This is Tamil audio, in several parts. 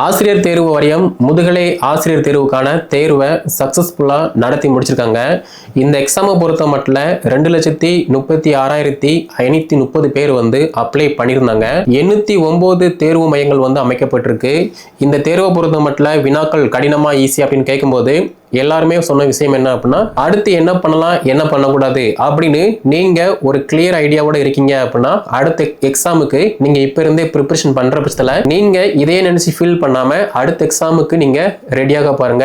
ஆசிரியர் தேர்வு வாரியம் முதுகலை ஆசிரியர் தேர்வுக்கான தேர்வை சக்ஸஸ்ஃபுல்லாக நடத்தி முடிச்சிருக்காங்க. இந்த எக்ஸாமை பொறுத்த மட்டும் ரெண்டு லட்சத்தி முப்பத்தி ஆறாயிரத்தி ஐநூற்றி முப்பது பேர் வந்து அப்ளை பண்ணியிருந்தாங்க. எண்ணூற்றி ஒம்பது தேர்வு மையங்கள் வந்து அமைக்கப்பட்டிருக்கு. இந்த தேர்வை பொறுத்த மட்டும் வினாக்கள் கடினமாக ஈஸி அப்படின்னு கேட்கும்போது எல்லாருமே சொன்ன விஷயம் என்ன அப்படின்னா அடுத்து என்ன பண்ணலாம் என்ன பண்ணக்கூடாது அப்படின்னு நீங்க ஒரு கிளியர் ஐடியாவோட இருக்கீங்க அப்படின்னா அடுத்த எக்ஸாமுக்கு நீங்க இப்ப இருந்தே ப்ரிப்பரேஷன் பண்ற பட்சத்தில் நீங்க இதே நினைச்சு ஃபீல் பண்ணாம அடுத்த எக்ஸாமுக்கு நீங்க ரெடியாக பாருங்க.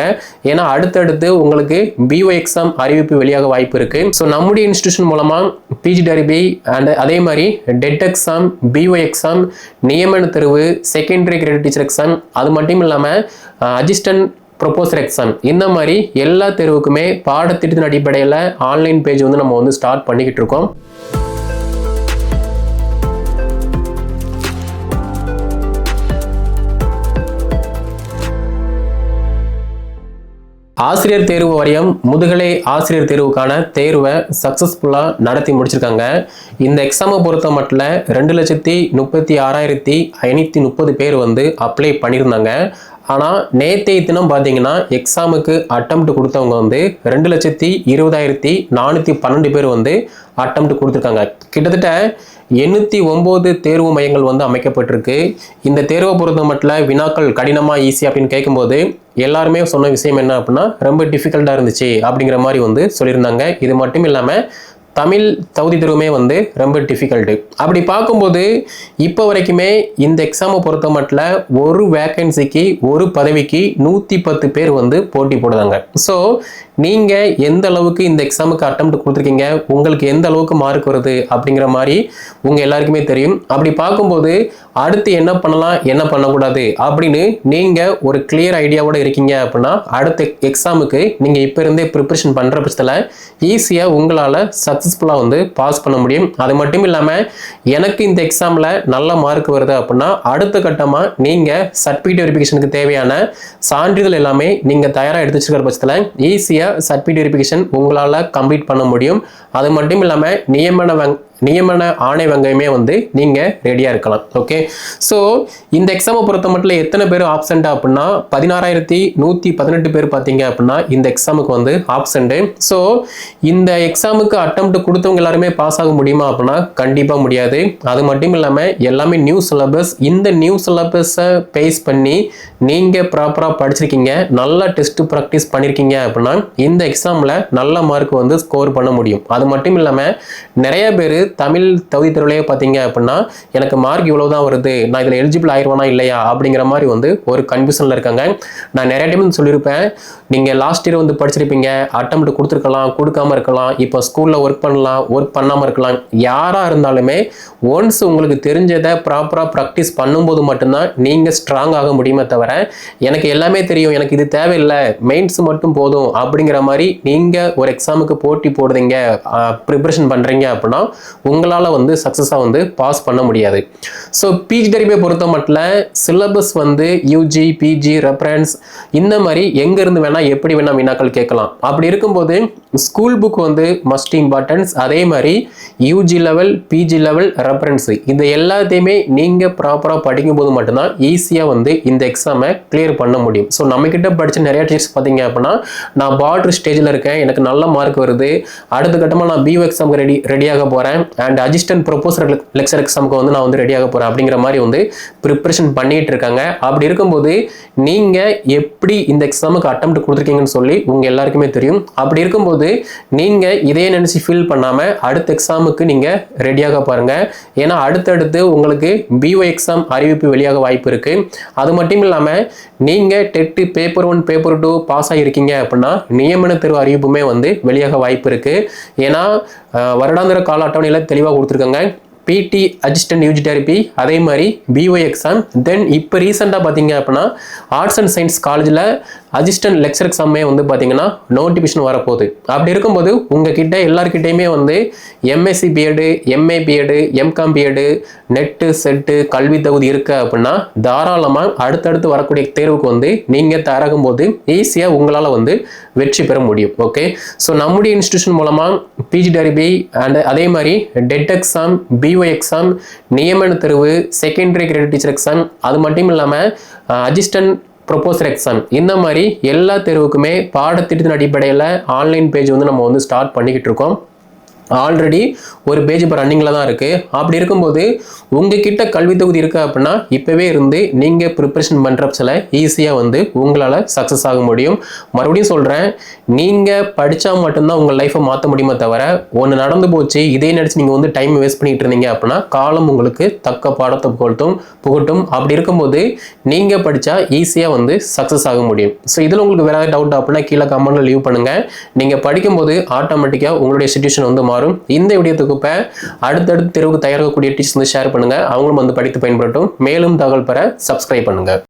ஏன்னா அடுத்தடுத்து உங்களுக்கு பிஓ எக்ஸாம் அறிவிப்பு வெளியாக வாய்ப்பு இருக்கு. ஸோ நம்முடைய இன்ஸ்டியூஷன் மூலமா பிஜி டரிபி அண்ட் அதே மாதிரி டெட் எக்ஸாம் பிஓ எக்ஸாம் நியமன தேர்வு செகண்டரி கிரேட் டீச்சர் எக்ஸாம் அது மட்டும் இல்லாமல் அசிஸ்டன்ட் ப்ரொபோசர் எக்ஸாம் இந்த மாதிரி எல்லா தேர்வுக்குமே பாடத்திட்டத்தின் அடிப்படையில் ஆன்லைன் பேஜ் வந்து நம்ம வந்து ஸ்டார்ட் பண்ணிக்கிட்டு இருக்கோம். ஆசிரியர் தேர்வு வாரியம் முதுகலை ஆசிரியர் தேர்வுக்கான தேர்வை சக்ஸஸ்ஃபுல்லாக நடத்தி முடிச்சிருக்காங்க. இந்த எக்ஸாமை பொறுத்த மட்டும் ரெண்டு லட்சத்தி முப்பத்தி ஆறாயிரத்தி ஐநூற்றி முப்பது பேர் வந்து அப்ளை பண்ணியிருந்தாங்க. ஆனால் நேற்றைய தினம் பார்த்தீங்கன்னா எக்ஸாமுக்கு அட்டம்ப்ட் கொடுத்தவங்க வந்து ரெண்டு லட்சத்தி இருபதாயிரத்தி நானூற்றி பன்னெண்டு பேர் வந்து அட்டம்ப்ட் கொடுத்துருக்காங்க. கிட்டத்தட்ட எண்ணூற்றி ஒம்பது தேர்வு மையங்கள் வந்து அமைக்கப்பட்டிருக்கு. இந்த தேர்வை பொறுத்த மட்டும் வினாக்கள் கடினமாக ஈஸி அப்படின்னு கேட்கும்போது எல்லாருமே சொன்ன விஷயம் என்ன அப்படின்னா ரொம்ப டிஃபிகல்ட்டாக இருந்துச்சு அப்படிங்கிற மாதிரி வந்து சொல்லியிருந்தாங்க. இது மட்டும் இல்லாமல் தமிழ் தகுதி தேர்வுமே வந்து ரொம்ப டிஃபிகல்ட்டு அப்படி பார்க்கும்போது இப்போ வரைக்குமே இந்த எக்ஸாமை பொறுத்த மட்டும் ஒரு வேக்கன்சிக்கு ஒரு பதவிக்கு நூற்றி பத்து பேர் வந்து போட்டி போடுதாங்க ஸோ நீங்கள் எந்த அளவுக்கு இந்த எக்ஸாமுக்கு அட்டம் கொடுத்துருக்கீங்க? உங்களுக்கு எந்த அளவுக்கு மார்க் வருது? அப்படிங்கிற மாதிரி உங்கள் எல்லாருக்குமே தெரியும். அப்படி பார்க்கும்போது அடுத்து என்ன பண்ணலாம் என்ன பண்ணக்கூடாது? அப்படின்னு நீங்கள் ஒரு கிளியர் ஐடியாவோட இருக்கீங்க அப்படின்னா அடுத்த எக்ஸாமுக்கு நீங்கள் இப்போ இருந்தே ப்ரிப்பரேஷன் பண்ணுற பட்சத்தில் ஈஸியாக உங்களால் சக்ஸஸ்ஃபுல்லாக வந்து பாஸ் பண்ண முடியும். அது மட்டும் இல்லாமல் எனக்கு இந்த எக்ஸாமில் நல்ல மார்க் வருது அப்படின்னா அடுத்த கட்டமாக நீங்கள் சர்டிஃபிகேட் வெரிஃபிகேஷனுக்கு தேவையான சான்றிதழ் எல்லாமே நீங்கள் தயாராக எடுத்து வச்சுக்கிற பட்சத்தில் ஈஸியாக சர்டிஃபிகேட் வெரிஃபிகேஷன் உங்களால் கம்ப்ளீட் பண்ண முடியும். அது மட்டும் இல்லாமல் நியமன வங் நியமன ஆணை வங்கமே வந்து நீங்கள் ரெடியாக இருக்கலாம். ஓகே ஸோ இந்த எக்ஸாமை பொறுத்த மட்டும் எத்தனை பேர் ஆப்சண்ட் அப்படின்னா பதினாறாயிரத்தி நூற்றி பதினெட்டு பேர் பார்த்தீங்க அப்படின்னா இந்த எக்ஸாமுக்கு வந்து ஆப்சண்ட்டு ஸோ இந்த எக்ஸாமுக்கு அட்டம்ப்ட் கொடுத்தவங்க எல்லாருமே பாஸ் ஆக முடியுமா அப்படின்னா கண்டிப்பாக முடியாது. அது மட்டும் இல்லாமல் எல்லாமே நியூ சிலபஸ் இந்த நியூ சிலபஸை பேஸ் பண்ணி நீங்கள் ப்ராப்பராக படிச்சிருக்கீங்க நல்லா டெஸ்ட்டு ப்ராக்டிஸ் பண்ணியிருக்கீங்க அப்படின்னா இந்த எக்ஸாமில் நல்ல மார்க் வந்து ஸ்கோர் பண்ண முடியும். அது மட்டும் இல்லாமல் நிறைய பேர் தமிழ் தகுதி தேர்வுலேயே பார்த்தீங்க அப்படின்னா எனக்கு மார்க் இவ்வளோ தான் வருது நான் இதில் எலிஜிபிள் ஆயிடுவானா இல்லையா அப்படிங்கிற மாதிரி வந்து ஒரு கன்ஃபியூஷனில் இருக்காங்க. நான் நிறைய டைம் சொல்லியிருப்பேன். நீங்கள் லாஸ்ட் இயர் வந்து படிச்சிருப்பீங்க அட்டம்ப்ட் கொடுத்துருக்கலாம் கொடுக்காம இருக்கலாம் இப்போ ஸ்கூலில் ஒர்க் பண்ணலாம் ஒர்க் பண்ணாமல் இருக்கலாம் யாராக இருந்தாலுமே ஒன்ஸ் உங்களுக்கு தெரிஞ்சதை ப்ராப்பராக ப்ராக்டிஸ் பண்ணும்போது மட்டும்தான் நீங்கள் ஸ்ட்ராங் ஆக முடியுமே தவிர எனக்கு எல்லாமே தெரியும் எனக்கு இது தேவையில்லை மெயின்ஸ் மட்டும் போதும் அப்படிங்கிற மாதிரி நீங்கள் ஒரு எக்ஸாமுக்கு போட்டி போடுறீங்க ப்ரிப்ரேஷன் பண்ணுறீங்க அப்படின்னா உங்களால் வந்து சக்ஸஸாக வந்து பாஸ் பண்ண முடியாது. ஸோ பிஜி டெரிபை பொறுத்த மட்டும் சிலபஸ் வந்து யூஜி பிஜி ரெஃபரன்ஸ் இந்த மாதிரி எங்கேருந்து வேணால் எப்படி வேணால் வினாக்கள் கேட்கலாம். அப்படி இருக்கும்போது ஸ்கூல் புக் வந்து மஸ்ட் இம்பார்ட்டன்ஸ் அதே மாதிரி UG level PG level reference இந்த எல்லாத்தையுமே நீங்கள் ப்ராப்பராக படிக்கும்போது மட்டும்தான் ஈஸியாக வந்து இந்த எக்ஸாமை கிளியர் பண்ண முடியும். ஸோ நம்மக்கிட்ட படித்த நிறையா டீச்சர்ஸ் பார்த்தீங்க அப்படின்னா நான் பார்டர் ஸ்டேஜில் இருக்கேன் எனக்கு நல்ல மார்க் வருது அடுத்த நான் பிஓ எக்ஸாமுக்கு ரெடி ரெடியாக போகிறேன் அண்ட் அசிஸ்டன்ட் ப்ரொபோசர் லெக்சர் எக்ஸாமுக்கு வந்து நான் வந்து ரெடியாக போகிறேன் அப்படிங்கிற மாதிரி வந்து ப்ரிப்ரேஷன் பண்ணிட்டு இருக்காங்க. அப்படி இருக்கும்போது நீங்கள் எப்படி இந்த எக்ஸாமுக்கு அட்டம் கொடுத்துருக்கீங்கன்னு சொல்லி உங்கள் எல்லாருக்குமே தெரியும். அப்படி இருக்கும்போது நீங்கள் இதே நினச்சி ஃபீல் பண்ணாமல் அடுத்த எக்ஸாமுக்கு நீங்கள் ரெடியாக பாருங்கள் ஏன்னா அடுத்தடுத்து உங்களுக்கு பிஓ எக்ஸாம் அறிவிப்பு வெளியாக வாய்ப்பு இருக்குது அது மட்டும் இல்லாமல் நீங்கள் TET paper one paper two pass ஆகியிருக்கீங்க அப்படின்னா நியமன தேர்வு அறிவிப்புமே வந்து வெளியாக வாய்ப்பு இருக்குது ஏன்னா வருடாந்திர கால அட்டவணையில் தெளிவாக கொடுத்துருக்காங்க. பிடி அசிஸ்டன்ட் யூஜி தெரப்பி அதே மாதிரி பிஓ எக்ஸாம் தென் இப்போ ரீசெண்டாக பார்த்தீங்க அப்படின்னா ஆர்ட்ஸ் அண்ட் சயின்ஸ் காலேஜில் அசிஸ்டன்ட் லெக்சர் எக்ஸாமே வந்து பார்த்தீங்கன்னா நோட்டிஃபிகேஷன் வரப்போகுது. அப்படி இருக்கும்போது உங்ககிட்ட எல்லாருக்கிட்டேயுமே வந்து MSc BEd MA BEd MCom BEd NET SET கல்வி தகுதி இருக்கு அப்படின்னா தாராளமாக அடுத்தடுத்து வரக்கூடிய தேர்வுக்கு வந்து நீங்கள் தயாராகும் போது ஈஸியாக உங்களால் வந்து வெற்றி பெற முடியும். ஓகே ஸோ நம்முடைய இன்ஸ்டியூஷன் மூலமாக பிஜி டரிபி அண்ட் அதே மாதிரி டெட் எக்ஸாம் பிஓ எக்ஸாம் நியமன தேர்வு செகண்டரி கிரேட் டீச்சர் எக்ஸாம் அது மட்டும் இல்லாமல் அசிஸ்டன்ட் ப்ரொபோசர் எக்ஸாம் இந்த மாதிரி எல்லா தேர்வுக்குமே பாடத்திட்டத்தின் அடிப்படையில் ஆன்லைன் பேஜ் வந்து நம்ம வந்து ஸ்டார்ட் பண்ணிக்கிட்டு இருக்கோம். ஆல்ரெடி ஒரு பேஜ் இப்போ ரன்னிங்கில் தான் இருக்குது அப்படி இருக்கும்போது உங்ககிட்ட கல்வி தொகுதி இருக்குது அப்படின்னா இப்போவே இருந்து நீங்கள் ப்ரிப்பரேஷன் பண்ணுறப்பசில் ஈஸியாக வந்து உங்களால் சக்ஸஸ் ஆக முடியும். மறுபடியும் சொல்கிறேன் நீங்கள் படித்தா மட்டும்தான் உங்கள் லைஃப்பை மாற்ற முடியுமே தவிர ஒன்று நடந்து போச்சு இதே நினச்சி நீங்கள் வந்து டைம் வேஸ்ட் பண்ணிட்டு இருந்தீங்க அப்படின்னா காலம் உங்களுக்கு தக்க பாடத்தை புகழ்த்தும் புகட்டும். அப்படி இருக்கும்போது நீங்கள் படித்தா ஈஸியாக வந்து சக்ஸஸ் ஆக முடியும். ஸோ இதில் உங்களுக்கு வேறு டவுட் அப்படின்னா கீழே கமெண்ட்டில் லீவ் பண்ணுங்கள் நீங்கள் படிக்கும்போது ஆட்டோமேட்டிக்காக உங்களுடைய சுச்சுவேஷன் வந்து மாறும். இந்த வீடியோ தொகுப்பை அடுத்தடுத்து தெருவுக்கு தயாரிக்கக்கூடிய டீச்சர்ஸ் வந்து ஷேர் பண்ணுங்கள் அவங்களும் வந்து படித்து பயன்படட்டும். மேலும் தகவல் பெற சப்ஸ்கிரைப் பண்ணுங்கள்